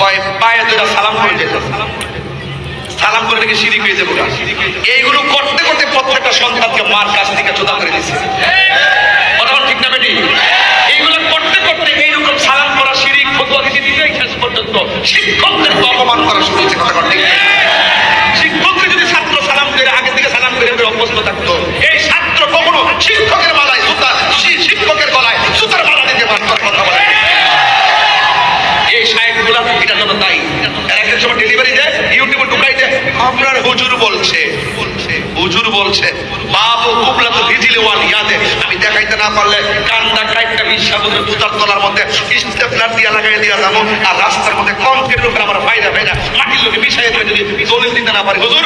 কয় পায়ে দুটা সালাম করে যেত। সালাম করে নাকি সিঁড়ি হয়ে যাব এইগুলো করতে করতে প্রত্যেকটা সন্তানকে মার কাছ থেকে জোদা করে দিচ্ছে কথা বল ঠিক না বেটি এইগুলো করতে করতে এইরকম সালাম করা সিঁড়ি ফতুয়া দিতে দিতে শেষ পর্যন্ত শিক্ষকদের অপমান করা শুরু হয়েছে কথা বল ঠিক না? শিক্ষককে যদি ছাত্র সালাম করে আগে থেকে সালাম করে করে অভ্যস্ত থাকতো এই ছাত্র কখনো শিক্ষকের মালায় জুতা শি- শিক্ষকের গলায় জুতার মালা দিতে পারত না, কথা বলে এটা একটা সময় ডেলিভারি দেয়, ইউটিউবে ঢুকাই দেয়, আপনার হুজুর বলছে। হুজুর বলছে কুবলা তো ভিজিলে ইয়াদে আমি দেখাইতে না পারলে কান্দা কাইটটা জুতার তলার মধ্যে স্টেপলার লাগাই দিয়া আর রাস্তার মধ্যে কংক্রিটের উপরে আমার ফায়দা ফায়দা মাটির লোকে মিশাই করে যদি দলিল দিতে না পারি, হুজুর।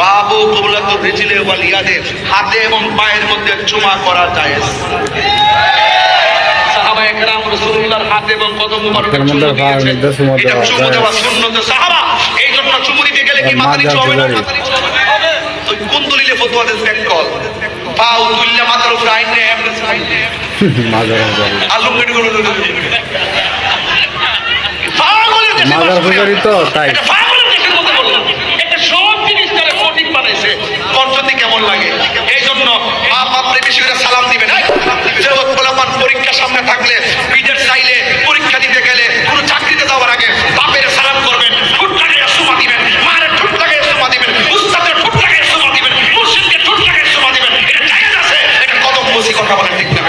বাবু কুবলা তো ভিজিলে ইয়াদে হাতে এবং পায়ের মধ্যে চুমা করা যায় সাহাবা একরাম রাসূলুল্লাহর হাতে এবং কদম মুবারকে চুমু দিয়েছে। এটা চুমু দেওয়া সুন্নত সাহাবা এই জন্য চুমু দিতে গেলে কি মাথা নিচু হবে না? জুড়াই। মাথা নিচু হবে না? ওই কোন দলিলে ফতোয়া দেন ব্যাক কল? পাও তুল্লা মাথার উপরে আইনে এমনে চাইনে মাজার মাজার আলম মেডি করে মাজার বাস তো, তাই। সব জিনিস তারা সঠিক বানাইছে। কেমন লাগে? এই জন্য বাপ আপনি বেশি করে কদম কথা বলে ঠিক না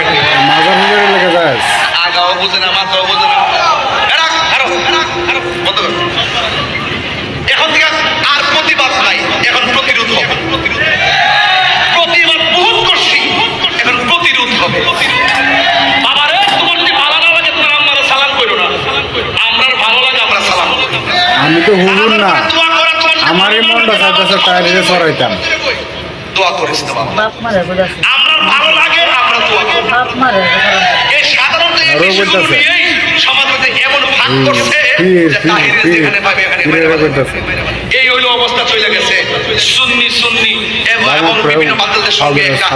মাজার পূজারি লেগে যায়। আগাও বুঝে না মাথাও বুঝে না এরা আরও আরও বন্ধ কর। এখন থেকে আর প্রতিবাদ নাই এখন প্রতিরোধ হবে। প্রতিবাদ বহুত করছি এখন প্রতিরোধ হবে। বাবারে তোমার যদি ভালো না লাগে তোমার আম্মারে সালাম করো না। আমরা ভালো লাগে আমরা সালাম আমি তো হুজুর না। আমার ভালো মনটা দোয়া করিস বাবা আমরা ভালো লাগে মারে। এই হইল অবস্থা চলে গেছে। সুন্নি সুন্নি এবং বিভিন্ন সঙ্গে একটা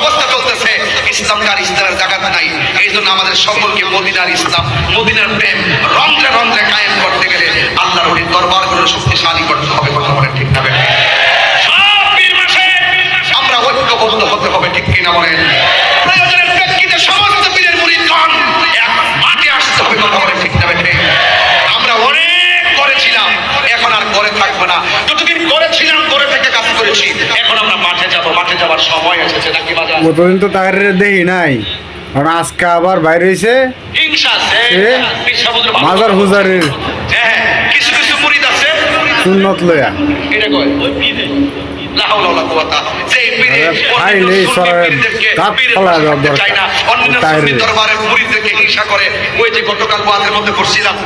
অবস্থা চলতেছে। ইসলামকার ইসলামের জায়গা নাই। এই জন্য আমাদের সকলকে মদিনার ইসলাম মদিনার প্রেম রন্ধ্রে রন্ধ্রে কায়েম করতে গেলে আল্লাহর দরবারগুলো শক্তিশালী করতে মাঠে যাবার সময় এসেছে নাকি বাজার? কতদিন তো তাহিরে দেখি নাই। কারণ আজকে আবার বাইরে হয়েছে মাজার হুজারির হ্যাঁ কিছু কিছু মুরিদ আছে। সুন্নত লয়া এটা কয়? লা হাওলা ওয়ালা কুওয়াতা। যে এই পীরে আরে ভাই, অন্যান্য এই সুন্নি সরার পীরদেরকে দাঁত পীরের ফালা পাশে দেওয়ার রাখতে দরকার। চায় না। অন্যান্য তাই সুন্নি রে। দরবারের মুরিদদেরকে হিংসা করে। ওই যে গতকাল মধ্যে করছিলাম